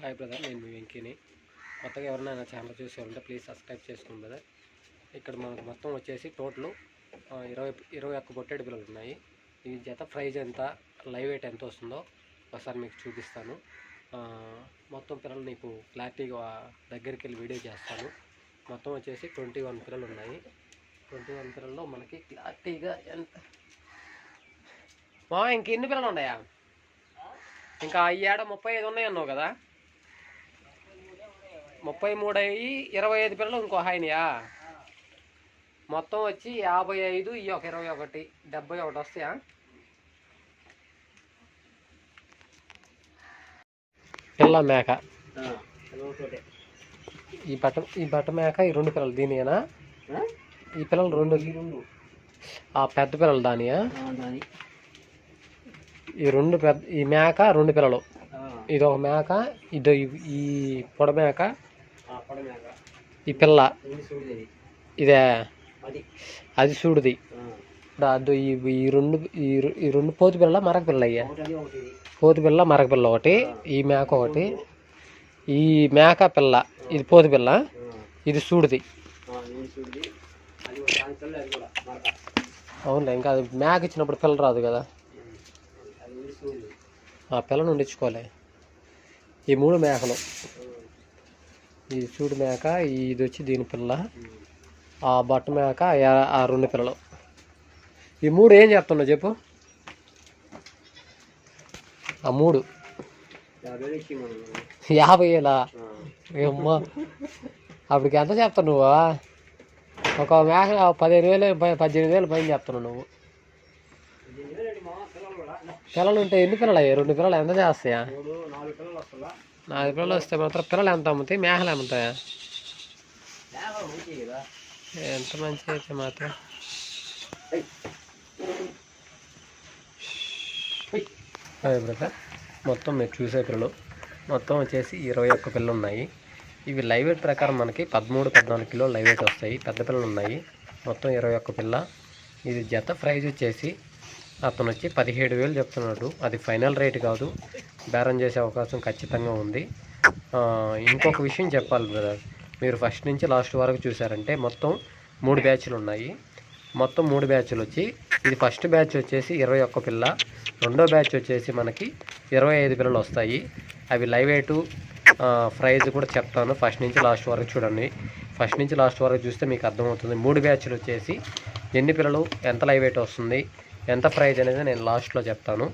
Hi brother నేను మీ వెంకీని. కొత్తగా ఎవరైనా నా ఛానల్ చూసేవాళ్ళంటే ప్లీజ్ సబ్స్క్రైబ్ చేసుకోండి బ్రదర్. ఇక్కడ మనకు మొత్తం వచ్చేసి టోటల్ ఇరవై ఇరవై ఒక్క పొట్టేడు పిల్లలు ఉన్నాయి. ఈ జత ప్రైజ్ ఎంత లైవ్ వెయిట్ ఎంత వస్తుందో ఒకసారి మీకు చూపిస్తాను. మొత్తం పిల్లలు నీకు క్లారిటీగా దగ్గరికి వెళ్ళి వీడియో చేస్తాను. మొత్తం వచ్చేసి ట్వంటీ వన్ పిల్లలు ఉన్నాయి. ట్వంటీ వన్ పిల్లల్లో మనకి క్లారిటీగా ఎంత? మా ఇంక ఎన్ని పిల్లలు ఉన్నాయా? ఇంకా ఈ ఏడ ముప్పై ఐదు ఉన్నాయి అన్నావు కదా? ముప్పై మూడు అయ్యి ఇరవై ఐదు పిల్లలు ఇంకో హాయినియా? మొత్తం వచ్చి యాభై ఐదు ఈ ఒక ఇరవై ఒకటి డెబ్బై ఒకటి వస్తాయా? పిల్ల మేక. ఈ బట్ట ఈ బట్ట మేక ఈ రెండు పిల్లలు దీనియేనా? ఈ పిల్లలు రెండు. ఆ పెద్ద పిల్లలు దానియా? ఈ రెండు పెద్ద ఈ మేక రెండు పిల్లలు. ఇది ఒక మేక ఇది ఈ పొడ మేక ఈ పిల్ల. ఇదే అది. చూడుది దాదు ఈ ఈ రెండు ఈ రెండు పోతు పిల్ల మరక పిల్ల అయ్యా? పోతు పిల్ల మరక పిల్ల ఒకటి ఈ మేక ఒకటి ఈ మేక పిల్ల ఇది పోతు పిల్ల ఇది సూడిది. అవునులే ఇంకా అది మేక ఇచ్చినప్పుడు పిల్ల రాదు కదా. ఆ పిల్లను ఉండించుకోలే ఈ మూడు మేకలు. ఈ చూడు మేక ఇది వచ్చి దీని పిల్ల. ఆ బట్ట మేక ఆ- రెండు పిల్లలు. ఈ మూడు ఏం చెప్తున్నావు చెప్పు? ఆ మూడు. యాభై వేలా అమ్మా అప్పటికి ఎంత చెప్తావు నువ్వు? ఒక మేక పదిహేను వేలు పద్దెనిమిది వేలు పైన చెప్తున్నావు నువ్వు. పిల్లలు ఉంటే ఎన్ని పిల్లలు అయ్యాయి? రెండు పిల్లలు ఎంత చేస్తాయా? నాలుగు పిల్లలు వస్తే మాత్రం పిల్లలు ఎంత అమ్ముతాయి? మేకలు అమ్ముతాయా? ఎంత మంచి అయితే మాత్రం. అదే బ్రదర్. మొత్తం మీరు చూసే పిల్లలు. మొత్తం వచ్చేసి ఇరవై ఒక్క పిల్లలు ఉన్నాయి. ఇవి లైవ్ వెయిట్ ప్రకారం మనకి పదమూడు పద్నాలుగు కిలోలు లైవ్ వెయిట్ వస్తాయి. పెద్ద పిల్లలు ఉన్నాయి. మొత్తం ఇరవై ఒక్క పిల్ల. ఇది జత ప్రైజ్ వచ్చేసి అతను వచ్చి పదిహేడు వేలు చెప్తున్నాడు. అది ఫైనల్ రేట్ కాదు. బేరం చేసే అవకాశం ఖచ్చితంగా ఉంది. ఇంకొక విషయం చెప్పాలి బ్రదర్. మీరు ఫస్ట్ నుంచి లాస్ట్ వరకు చూసారంటే మొత్తం మూడు బ్యాచ్లు ఉన్నాయి. మొత్తం మూడు బ్యాచ్లు వచ్చి ఇది ఫస్ట్ బ్యాచ్ వచ్చేసి ఇరవై ఒక్క పిల్ల. రెండో బ్యాచ్ వచ్చేసి మనకి ఇరవై ఐదు పిల్లలు వస్తాయి. అవి లైవ్ ఎయిట్ ప్రైజ్ కూడా చెప్తాను. ఫస్ట్ నుంచి లాస్ట్ వరకు చూడండి. ఫస్ట్ నుంచి లాస్ట్ వరకు చూస్తే మీకు అర్థమవుతుంది. మూడు బ్యాచ్లు వచ్చేసి ఎన్ని పిల్లలు ఎంత లైవ్ ఎయిట్ వస్తుంది ఎంత ప్రైజ్ అనేది నేను లాస్ట్లో చెప్తాను.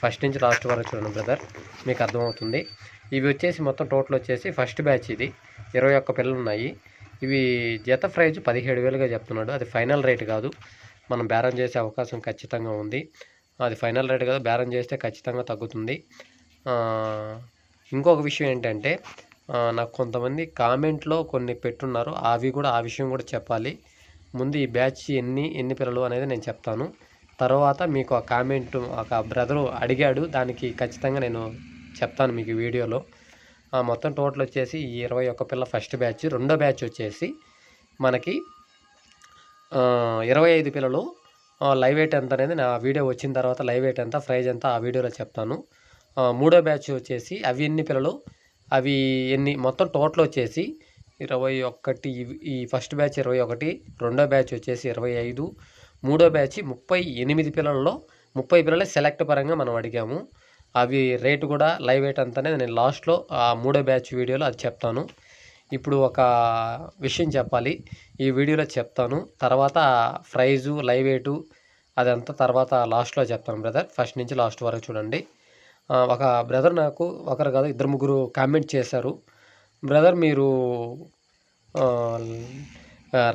ఫస్ట్ నుంచి లాస్ట్ వరకు చూడండి బ్రదర్ మీకు అర్థమవుతుంది. ఇవి వచ్చేసి మొత్తం టోటల్ వచ్చేసి ఫస్ట్ బ్యాచ్ ఇది. ఇరవై ఒక్క పిల్లలు ఉన్నాయి. ఇవి జత ప్రైజ్ పదిహేడు వేలుగా చెప్తున్నాడు. అది ఫైనల్ రేట్ కాదు. మనం బేరం చేసే అవకాశం ఖచ్చితంగా ఉంది. అది ఫైనల్ రేట్ కాదు. బేరం చేస్తే ఖచ్చితంగా తగ్గుతుంది. ఇంకొక విషయం ఏంటంటే నాకు కొంతమంది కామెంట్లో కొన్ని పెట్టున్నారు. అవి కూడా ఆ విషయం కూడా చెప్పాలి. ముందు ఈ బ్యాచ్ ఎన్ని ఎన్ని పిల్లలు అనేది నేను చెప్తాను. తర్వాత మీకు ఆ కామెంట్ ఒక బ్రదరు అడిగాడు దానికి ఖచ్చితంగా నేను చెప్తాను మీకు వీడియోలో. మొత్తం టోటల్ వచ్చేసి ఈ ఇరవై ఒక్క పిల్ల ఫస్ట్ బ్యాచ్ రెండో బ్యాచ్ వచ్చేసి మనకి ఇరవై ఐదు పిల్లలు లైవ్ ఎయిట్ ఎంత అనేది నా వీడియో వచ్చిన తర్వాత లైవ్ ఎయిట్ ఎంత ప్రైజ్ ఎంత ఆ వీడియోలో చెప్తాను. మూడో బ్యాచ్ వచ్చేసి అవి ఎన్ని పిల్లలు అవి ఎన్ని మొత్తం టోటల్ వచ్చేసి ఇరవై ఒకటి ఈ ఫస్ట్ బ్యాచ్ ఇరవై ఒకటి రెండో బ్యాచ్ వచ్చేసి ఇరవై ఐదు మూడో బ్యాచ్ ముప్పై ఎనిమిది పిల్లల్లో ముప్పై పిల్లలే సెలెక్ట్ పరంగా మనం అడిగాము. అవి రేటు కూడా లైవ్ రేట్ అంతనే నేను లాస్ట్లో ఆ మూడో బ్యాచ్ వీడియోలో అది చెప్తాను. ఇప్పుడు ఒక విషయం చెప్పాలి. ఈ వీడియోలో చెప్తాను. తర్వాత ప్రైజు లైవ్ రేటు అదంతా తర్వాత లాస్ట్లో చెప్తాను బ్రదర్. ఫస్ట్ నుంచి లాస్ట్ వరకు చూడండి. ఒక బ్రదర్ నాకు ఒకరు కాదు ఇద్దరు ముగ్గురు కామెంట్ చేశారు. బ్రదర్ మీరు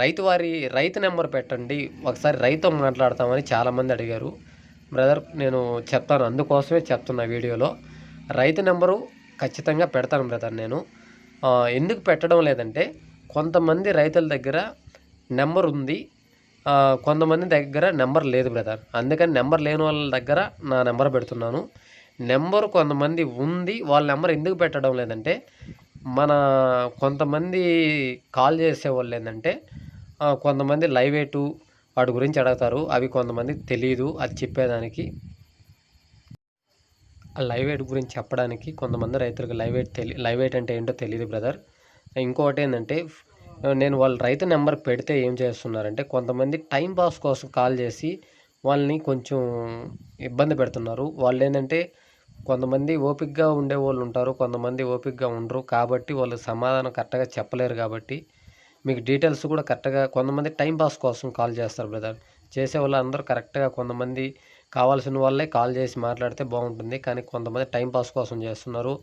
రైతు వారి రైతు నెంబర్ పెట్టండి. ఒకసారి రైతు మాట్లాడతామని చాలామంది అడిగారు. బ్రదర్ నేను చెప్తాను. అందుకోసమే చెప్తున్నా వీడియోలో. రైతు నెంబరు ఖచ్చితంగా పెడతాను బ్రదర్ నేను. ఎందుకు పెట్టడం లేదంటే కొంతమంది రైతుల దగ్గర నెంబర్ ఉంది. కొంతమంది దగ్గర నెంబర్ లేదు బ్రదర్. అందుకని నెంబర్ లేని వాళ్ళ దగ్గర నా నెంబర్ పెడుతున్నాను. నెంబర్ కొంతమంది ఉంది. వాళ్ళ నెంబర్ ఎందుకు పెట్టడం లేదంటే మన కొంతమంది కాల్ చేసే వాళ్ళు ఏంటంటే కొంతమంది లైవ్ ఎటు వాటి గురించి అడుగుతారు అవి కొంతమంది తెలియదు అది చెప్పేదానికి. ఆ లైవ్ ఎయిట్ గురించి చెప్పడానికి కొంతమంది రైతులకు లైవ్ ఎయిట్ తెలి లైవ్ ఎయిట్ అంటే ఏంటో తెలియదు బ్రదర్. ఇంకోటి ఏంటంటే నేను వాళ్ళ రైతు నెంబర్ పెడితే ఏం చేస్తున్నారంటే కొంతమంది టైం పాస్ కోసం కాల్ చేసి వాళ్ళని కొంచెం ఇబ్బంది పెడుతున్నారు. వాళ్ళు ఏంటంటే కొంతమంది ఓపికగా ఉండే వాళ్ళు ఉంటారు కొంతమంది ఓపికగా ఉండరు. కాబట్టి వాళ్ళు సమాధానం కరెక్ట్గా చెప్పలేరు కాబట్టి మీకు డీటెయిల్స్ కూడా కరెక్ట్గా కొంతమంది టైం పాస్ కోసం కాల్ చేస్తారు బ్రదర్. చేసే వాళ్ళు అందరూ కరెక్ట్గా కొంతమంది కావాల్సిన వాళ్ళే కాల్ చేసి మాట్లాడితే బాగుంటుంది. కానీ కొంతమంది టైం పాస్ కోసం చేస్తున్నారు.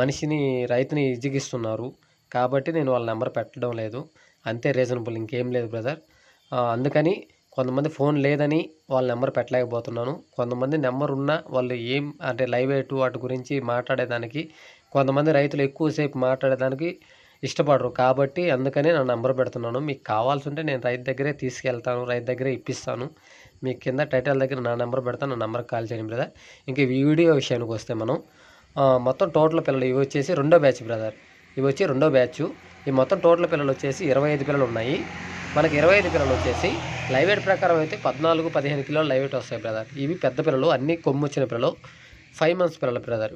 మనిషిని రైతుని ఇజిగిస్తున్నారు. కాబట్టి నేను వాళ్ళ నెంబర్ పెట్టడం లేదు. అంతే రీజనబుల్ ఇంకేం లేదు బ్రదర్. అందుకని కొంతమంది ఫోన్ లేదని వాళ్ళ నెంబర్ పెట్టలేకపోతున్నాను. కొంతమంది నెంబర్ ఉన్నా వాళ్ళు ఏం అంటే లైవ్ ఎటు వాటి గురించి మాట్లాడేదానికి కొంతమంది రైతులు ఎక్కువసేపు మాట్లాడేదానికి ఇష్టపడరు. కాబట్టి అందుకని నా నెంబర్ పెడుతున్నాను. మీకు కావాల్సి ఉంటే నేను రైతు దగ్గరే తీసుకెళ్తాను రైతు దగ్గరే ఇప్పిస్తాను. మీ కింద టైటిల్ దగ్గర నా నెంబర్ పెడతాను నా నెంబర్కి కాల్ చేయండి బ్రదర్. ఇంకా వీడియో విషయానికి వస్తే మనం మొత్తం టోటల్ పిల్లలు ఇవి వచ్చేసి రెండో బ్యాచ్ బ్రదర్. ఇవి వచ్చి రెండో బ్యాచ్. ఈ మొత్తం టోటల్ పిల్లలు వచ్చేసి ఇరవై ఐదు పిల్లలు ఉన్నాయి. మనకి ఇరవై ఐదు పిల్లలు వచ్చేసి లైవ్ వెయిట్ ప్రకారం అయితే పద్నాలుగు పదిహేను కిలోలు లైవ్ వెయిట్ వస్తాయి బ్రదర్. ఇవి పెద్ద పిల్లలు అన్ని కొమ్ము వచ్చిన పిల్లలు ఫైవ్ మంత్స్ పిల్లలు బ్రదర్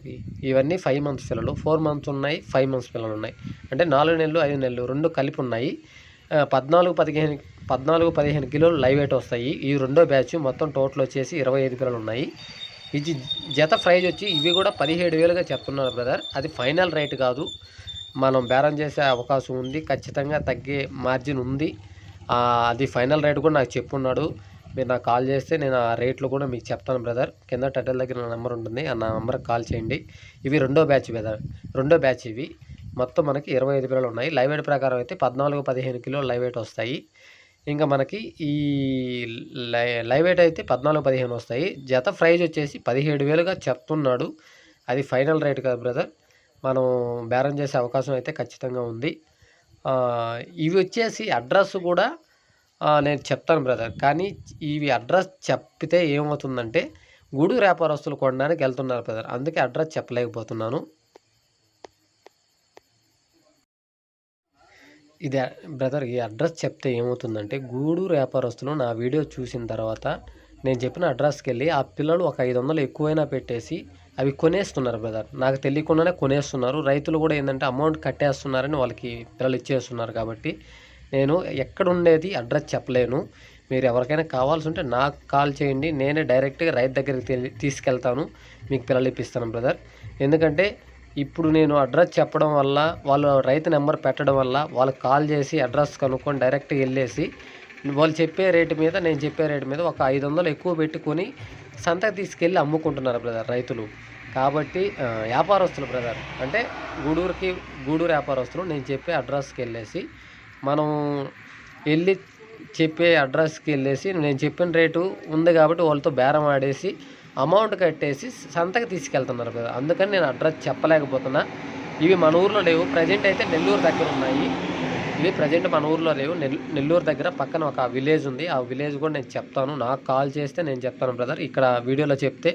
ఇవన్నీ ఫైవ్ మంత్స్ పిల్లలు ఫోర్ మంత్స్ ఉన్నాయి ఫైవ్ మంత్స్ పిల్లలు ఉన్నాయి. అంటే నాలుగు నెలలు ఐదు నెలలు రెండు కలిపి ఉన్నాయి. పద్నాలుగు పదిహేను పద్నాలుగు పదిహేను కిలోలు లైవ్ వెయిట్ వస్తాయి. ఈ రెండో బ్యాచ్ మొత్తం టోటల్ వచ్చేసి ఇరవై ఐదు పిల్లలు ఉన్నాయి. ఇది జత ప్రైజ్ వచ్చి ఇవి కూడా పదిహేడు వేలుగా చెప్తున్నారు బ్రదర్. అది ఫైనల్ రేట్ కాదు. మనం బేరం చేసే అవకాశం ఉంది. ఖచ్చితంగా తగ్గే మార్జిన్ ఉంది. అది ఫైనల్ రేట్ కూడా నాకు చెప్పున్నాడు. మీరు నాకు కాల్ చేస్తే నేను ఆ రేట్లు కూడా మీకు చెప్తాను బ్రదర్. కింద టైటిల్ దగ్గర నా నెంబర్ ఉంటుంది. ఆ నా నెంబర్కి కాల్ చేయండి. ఇవి రెండో బ్యాచ్ బ్రదర్. రెండో బ్యాచ్ ఇవి. మొత్తం మనకి ఇరవై ఐదు పిల్లలు ఉన్నాయి. లైవ్ వెయిట్ ప్రకారం అయితే పద్నాలుగు పదిహేను కిలోలు లైవ్ వెయిట్ వస్తాయి. ఇంకా మనకి ఈ లై లైవ్ వెయిట్ అయితే పద్నాలుగు పదిహేను వస్తాయి. జత ప్రైజ్ వచ్చేసి పదిహేడు వేలుగా చెప్తున్నాడు. అది ఫైనల్ రేట్ కదా బ్రదర్. మనం బేరం చేసే అవకాశం అయితే ఖచ్చితంగా ఉంది. ఇవి వచ్చేసి అడ్రస్ కూడా నేను చెప్తాను బ్రదర్. కానీ ఇవి అడ్రస్ చెప్తే ఏమవుతుందంటే గుడి వ్యాపారస్తులు కొనడానికి వెళ్తున్నారు బ్రదర్. అందుకే అడ్రస్ చెప్పలేకపోతున్నాను. ఇది బ్రదర్ ఈ అడ్రస్ చెప్తే ఏమవుతుందంటే గూడూరు వ్యాపారస్తులు నా వీడియో చూసిన తర్వాత నేను చెప్పిన అడ్రస్కి వెళ్ళి ఆ పిల్లలు ఒక ఐదు వందలు ఎక్కువైనా పెట్టేసి అవి కొనేస్తున్నారు బ్రదర్ నాకు తెలియకుండానే కొనేస్తున్నారు. రైతులు కూడా ఏంటంటే అమౌంట్ కట్టేస్తున్నారని వాళ్ళకి పిల్లలు ఇచ్చేస్తున్నారు కాబట్టి నేను ఎక్కడ ఉండేది అడ్రస్ చెప్పలేను. మీరు ఎవరికైనా కావాల్సి ఉంటే నాకు కాల్ చేయండి. నేనే డైరెక్ట్గా రైతు దగ్గరికి తీసుకెళ్తాను. మీకు పిల్లలు ఇప్పిస్తాను బ్రదర్ ఎందుకంటే ఇప్పుడు నేను అడ్రస్ చెప్పడం వల్ల వాళ్ళు రైతు నెంబర్ పెట్టడం వల్ల వాళ్ళకి కాల్ చేసి అడ్రస్ కనుక్కొని డైరెక్ట్గా వెళ్ళేసి వాళ్ళు చెప్పే రేటు మీద నేను చెప్పే రేటు మీద ఒక ఐదు వందలు ఎక్కువ పెట్టుకొని సంతకు తీసుకెళ్ళి అమ్ముకుంటున్నారు బ్రదర్ రైతులు. కాబట్టి వ్యాపారస్తులు బ్రదర్. అంటే గూడూరుకి గూడూరు వ్యాపారస్తులు నేను చెప్పే అడ్రస్కి వెళ్ళేసి మనం వెళ్ళి చెప్పే అడ్రస్కి వెళ్ళేసి నేను చెప్పిన రేటు ఉంది కాబట్టి వాళ్ళతో బేరం ఆడేసి అమౌంట్ కట్టేసి సంతకి తీసుకెళ్తున్నారు కదా అందుకని నేను అడ్రస్ చెప్పలేకపోతున్నా. ఇవి మన ఊర్లో లేవు. ప్రజెంట్ అయితే నెల్లూరు దగ్గర ఉన్నాయి. ఇవి ప్రజెంట్ మన ఊర్లో లేవు. నెల్లూరు దగ్గర పక్కన ఒక విలేజ్ ఉంది. ఆ విలేజ్ కూడా నేను చెప్తాను. నాకు కాల్ చేస్తే నేను చెప్తాను బ్రదర్. ఇక్కడ వీడియోలో చెప్తే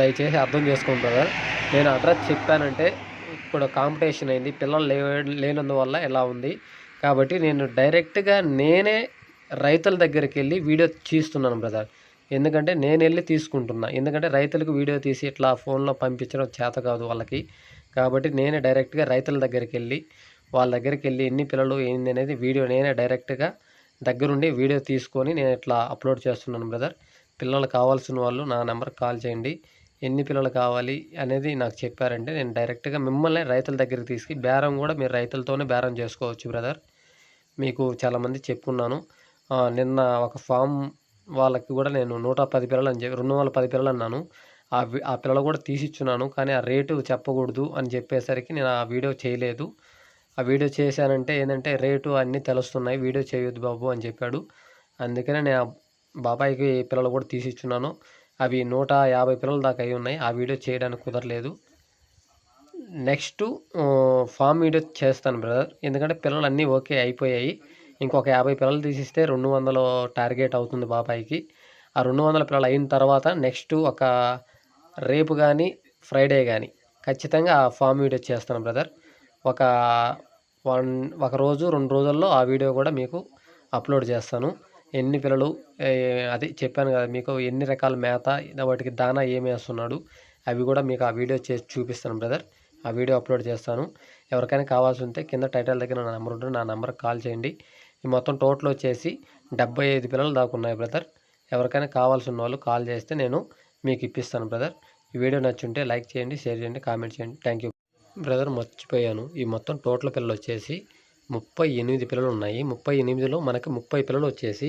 దయచేసి అర్థం చేసుకోండి బ్రదర్. నేను అడ్రస్ చెప్పానంటే ఇప్పుడు కాంపిటీషన్ అయింది. పిల్లలు లే లేనందువల్ల ఎలా ఉంది? కాబట్టి నేను డైరెక్ట్గా నేనే రైతుల దగ్గరికి వెళ్ళి వీడియో తీస్తున్నాను బ్రదర్. ఎందుకంటే నేను వెళ్ళి తీసుకుంటున్నా. ఎందుకంటే రైతులకు వీడియో తీసి ఇట్లా ఫోన్లో పంపించడం చేత కాదు వాళ్ళకి. కాబట్టి నేనే డైరెక్ట్గా రైతుల దగ్గరికి వెళ్ళి వాళ్ళ దగ్గరికి వెళ్ళి ఎన్ని పిల్లలు ఏంది అనేది వీడియో నేనే డైరెక్ట్గా దగ్గరుండి వీడియో తీసుకొని నేను ఇట్లా అప్లోడ్ చేస్తున్నాను బ్రదర్ పిల్లలు కావాల్సిన వాళ్ళు నా నెంబర్ కాల్ చేయండి. ఎన్ని పిల్లలు కావాలి అనేది నాకు చెప్పారంటే నేను డైరెక్ట్గా మిమ్మల్ని రైతుల దగ్గరికి తీసుకు బేరం కూడా మీరు రైతులతోనే బేరం చేసుకోవచ్చు బ్రదర్ మీకు చాలామంది చెప్పుకున్నాను నిన్న ఒక ఫామ్ వాళ్ళకి కూడా నేను నూట పది పిల్లలు అని చెప్పి రెండు వందల పది పిల్లలు అన్నాను. ఆ పిల్లలు కూడా తీసిచ్చున్నాను. కానీ ఆ రేటు చెప్పకూడదు అని చెప్పేసరికి నేను ఆ వీడియో చేయలేదు. ఆ వీడియో చేశానంటే ఏంటంటే రేటు అన్నీ తెలుస్తున్నాయి. వీడియో చేయొద్దు బాబు అని చెప్పాడు. అందుకనే నేను ఆ బాబాయ్కి పిల్లలు కూడా తీసిచ్చున్నాను. అవి నూట యాభై పిల్లల దాకా అయి ఉన్నాయి. ఆ వీడియో చేయడానికి కుదరలేదు. నెక్స్ట్ ఫామ్ వీడియో చేస్తాను బ్రదర్. ఎందుకంటే పిల్లలు అన్నీ ఓకే అయిపోయాయి. ఇంకొక యాభై పిల్లలు తీసిస్తే రెండు వందలు టార్గెట్ అవుతుంది బాబాయికి. ఆ రెండు వందల పిల్లలు అయిన తర్వాత నెక్స్ట్ ఒక రేపు కానీ ఫ్రైడే కానీ ఖచ్చితంగా ఆ ఫామ్ వీడియో చేస్తాను బ్రదర్. ఒక వన్ ఒక రోజు రెండు రోజుల్లో ఆ వీడియో కూడా మీకు అప్లోడ్ చేస్తాను. ఎన్ని పిల్లలు అది చెప్పాను కదా మీకు ఎన్ని రకాల మేత వాటికి దానా ఏమి వేస్తున్నాడు అవి కూడా మీకు ఆ వీడియో చేసి చూపిస్తాను బ్రదర్. ఆ వీడియో అప్లోడ్ చేస్తాను. ఎవరికైనా కావాల్సి ఉంటే కింద టైటిల్ దగ్గర నా నెంబర్ ఉంటుంది నా నెంబర్కి కాల్ చేయండి. ఈ మొత్తం టోటల్ వచ్చేసి డెబ్బై ఐదు పిల్లలు దాకా ఉన్నాయి బ్రదర్. ఎవరికైనా కావాల్సిన వాళ్ళు కాల్ చేస్తే నేను మీకు ఇప్పిస్తాను బ్రదర్ ఈ వీడియో నచ్చుంటే లైక్ చేయండి షేర్ చేయండి కామెంట్ చేయండి. థ్యాంక్ యూ బ్రదర్ మర్చిపోయాను. ఈ మొత్తం టోటల్ పిల్లలు వచ్చేసి ముప్పై ఎనిమిది పిల్లలు ఉన్నాయి. ముప్పై ఎనిమిదిలో మనకి ముప్పై పిల్లలు వచ్చేసి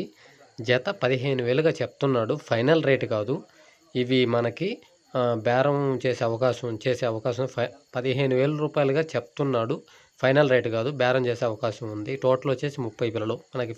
జత పదిహేను వేలుగా చెప్తున్నాడు. ఫైనల్ రేట్ కాదు. ఇవి మనకి బేరం చేసే అవకాశం చేసే అవకాశం ఫై పదిహేను వేల రూపాయలుగా చెప్తున్నాడు. ఫైనల్ రేట్ కాదు బేరం చేసే అవకాశం ఉంది. టోటల్ వచ్చేసి ముప్పై పిల్లలు. మనకి